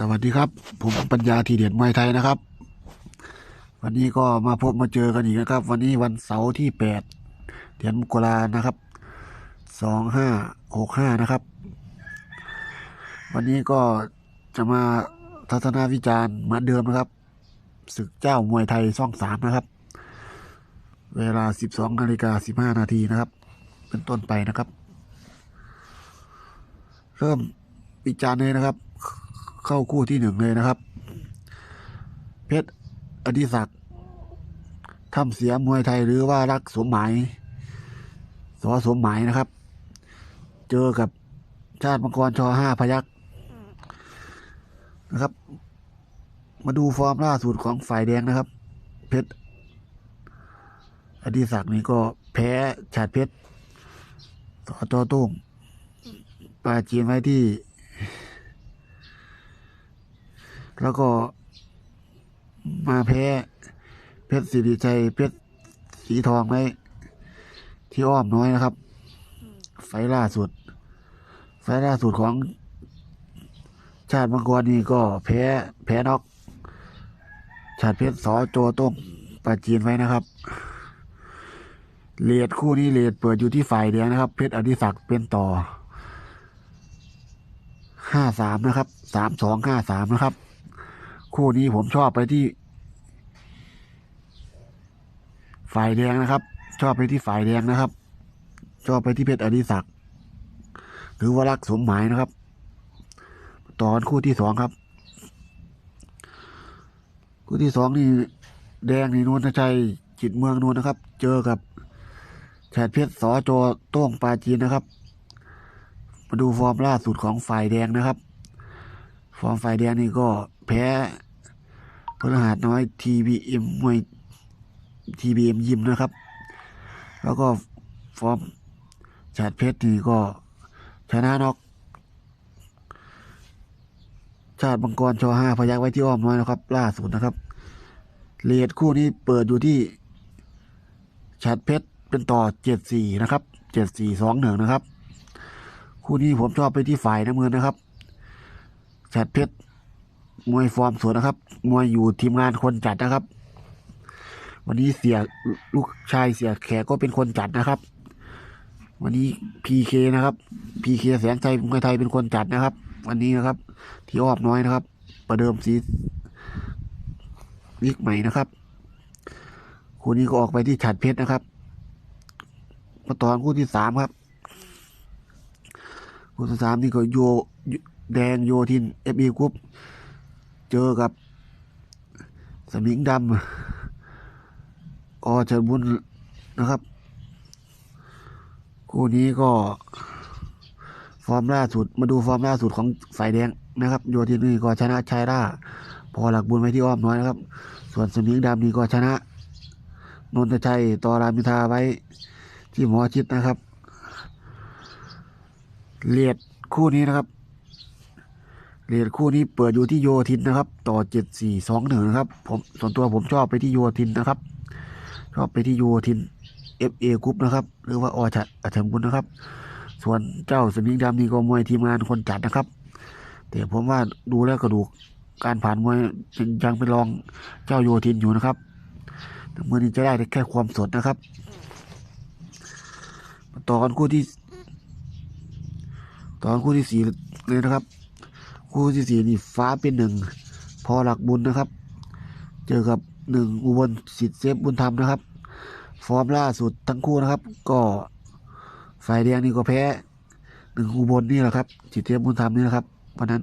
สวัสดีครับ ผมปัญญาทีเด็ดมวยไทยนะครับ วันนี้ก็มาพบมาเจอกันอีกนะครับ วันนี้วันเสาร์ที่แปดเดือนมกรานะครับสองห้าหกห้านะครับ วันนี้ก็จะมาทัศนาวิจารณ์เหมือนเดิมนะครับศึกเจ้ามวยไทยช่องสามนะครับ เวลาสิบสองนาฬิกาสิบห้านาทีนะครับ เป็นต้นไปนะครับ เริ่มวิจารณ์เลยนะครับ เข้าคู่ที่หนึ่งเลยนะครับ เพชรอดิศักดิ์ทำเสียมวยไทยหรือว่ารักสมหมายสอสมหมายนะครับ เจอกับชาติมังกรชอห้าพยักนะครับ มาดูฟอร์มล่าสุดของฝ่ายแดงนะครับ เพชรอดิศักดิ์นี่ก็แพ้ชาติเพชรสอจอตุ้งปาจีนไว้ที่ แล้วก็มาแพ้เพชรสิริชัยเพชรสีทองไว้ที่อ้อมน้อยนะครับ ไฟล่าสุด ไฟล่าสุดของชาติมังกรนี่ก็แพ้แพ้นอกชาติเพชรสอโจต้งปาจีนไว้นะครับเลดคู่นี้เลดเปิดอยู่ที่ฝ่ายแดงนะครับ เพชรอดิศักดิ์เป็นต่อห้าสามนะครับสามสองห้าสามนะครับ คู่นี้ผมชอบไปที่ ฝ่ายแดงนะครับ ชอบไปที่ฝ่ายแดงนะครับ ชอบไปที่เพชรอดิศักดิ์หรือวรักสมหมายนะครับ ตอนคู่ที่สองครับ คู่ที่สองนี่แดงนี่นวลชัยจิตเมืองนวลนะครับ เจอกับแฉดเพชรสอโจโต้งปาจีนนะครับ มาดูฟอร์มล่าสุดของฝ่ายแดงนะครับ ฟอร์มฝ่ายแดงนี่ก็แพ้พลหัสน้อยทีบีเอ็มวยทีบีเอ็มยิมนะครับ แล้วก็ฟอร์มชาดเพชรนี่ก็ชนะนอก ชาติมังกรชอห้าพยักไว้ที่อ้อมน้อยนะครับ ล่าสุดนะครับเลดคู่นี้เปิดอยู่ที่ชาดเพชรเป็นต่อเจ็ดสี่นะครับเจ็ดสี่สองหนึ่งนะครับ คู่นี้ผมชอบไปที่ฝ่ายน้ำเงินนะครับ ชาดเพชรมวยฟอร์มสวยนะครับ มวยอยู่ทีมงานคนจัดนะครับ วันนี้เสียลูกชายเสียแขกก็เป็นคนจัดนะครับ วันนี้พีเคนะครับพีเคแสงใจมวยไทยเป็นคนจัดนะครับ วันนี้นะครับ ที่ออมน้อยนะครับ ประเดิมสีวิกใหม่นะครับคู่นี้ก็ออกไปที่ฉัดเพชรนะครับมาตอนคู่ที่สามครับคู่ที่สามนี่ก็โย แดงโยทินเอฟบีกรุ๊ปเจอกับ สมิงดำอเชิญบุญนะครับ คู่นี้ก็ ฟอร์มล่าสุด มาดูฟอร์มล่าสุดของฝ่ายแดงนะครับ โยทินนี่ก็ชนะชัยร่าพอหลักบุญไว้ที่อ้อมน้อยนะครับ ส่วนสมิงดำนี่ก็ชนะนนทชัยต่อรามินทาไว้ที่หมอชิดนะครับ เลียดคู่นี้นะครับ เลียดคู่นี้เปิดอยู่ที่โยทินนะครับ ต่อเจ็ดสี่สองหนึ่งนะครับ ผมส่วนตัวผมชอบไปที่โยทินนะครับ ชอบไปที่โยทินเอฟเอกรุ๊ปนะครับ หรือว่าอชัดอัจฉริบุญนะครับ ส่วนเจ้าสมิงดำนี่ก็มวยทีมงานคนจัดนะครับ แต่ผมว่าดูแล้วกระดูกการผ่านมวยยังเป็นรองเจ้าโยทินอยู่นะครับมือนี้จะได้แค่ความสดนะครับ ต่อกันคู่ที่ ต่อกันคู่ที่สี่เลยนะครับ คู่ที่สี่นี่ฟ้าเป็นหนึ่งพอหลักบุญนะครับ เจอกับหนึ่งอุบลสิทธิ์เซฟบุญธรรมนะครับ ฟอร์มล่าสุดทั้งคู่นะครับ ก็ฝ่ายแดงนี่ก็แพ้หนึ่งอุบลนี่แหละครับสิทธิ์เซฟบุญธรรมนี่นะครับวันนั้น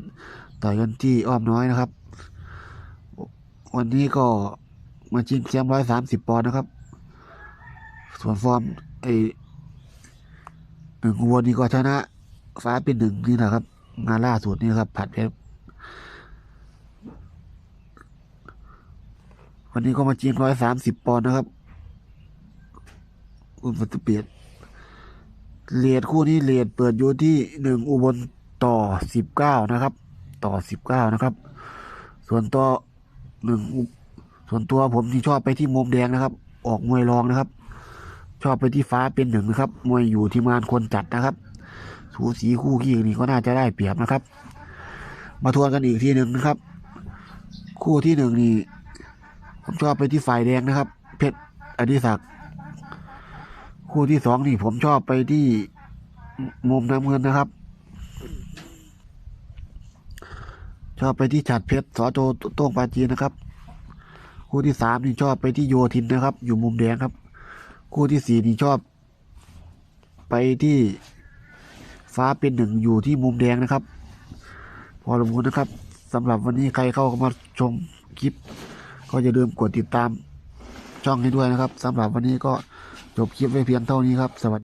ต่อยกันที่อ้อมน้อยนะครับ วันนี้ก็มาชิงแชมป์ร้อยสามสิบปอนด์นะครับ ส่วนฟอร์มไอหนึ่งอุบลนี่ก็ชนะฟ้าเป็นหนึ่งนี่นะครับ งานล่าสุดนี่ครับ ผัดเพชรวันนี้ก็มาชิงร้อยสามสิบปอนด์นะครับอุบัติเปลี่ยนเลียดคู่นี้เลียดเปิดอยู่ที่หนึ่งอุบลต่อสิบเก้านะครับ ต่อสิบเก้านะครับ ส่วนตัวหนึ่งส่วนตัวผมที่ชอบไปที่มุมแดงนะครับ ออกมวยรองนะครับ ชอบไปที่ฟ้าเป็นหนึ่งนะครับ มวยอยู่ที่มานคนจัดนะครับ สูสีคู่ขี้นี่ก็น่าจะได้เปรียบนะครับ มาทวนกันอีกทีหนึ่งนะครับ คู่ที่หนึ่งนี่ผมชอบไปที่ฝ่ายแดงนะครับ เพชรอดิศักดิ์คู่ที่สองนี่ผมชอบไปที่มุมน้ำเงินนะครับ ชอบไปที่ฉัดเพชรสอโจโต้งปาจีนนะครับ คู่ที่สามนี่ชอบไปที่โยทินนะครับ อยู่มุมแดงครับ คู่ที่สี่นี่ชอบ ไปที่ ฟ้าเป็นหนึ่งอยู่ที่มุมแดงนะครับ พอลงมูลนะครับสำหรับวันนี้ใครเข้ามาชมคลิป ก็อย่าลืมกดติดตามช่องให้ด้วยนะครับสำหรับวันนี้ก็จบคลิปไว้เพียงเท่านี้ครับสวัสดี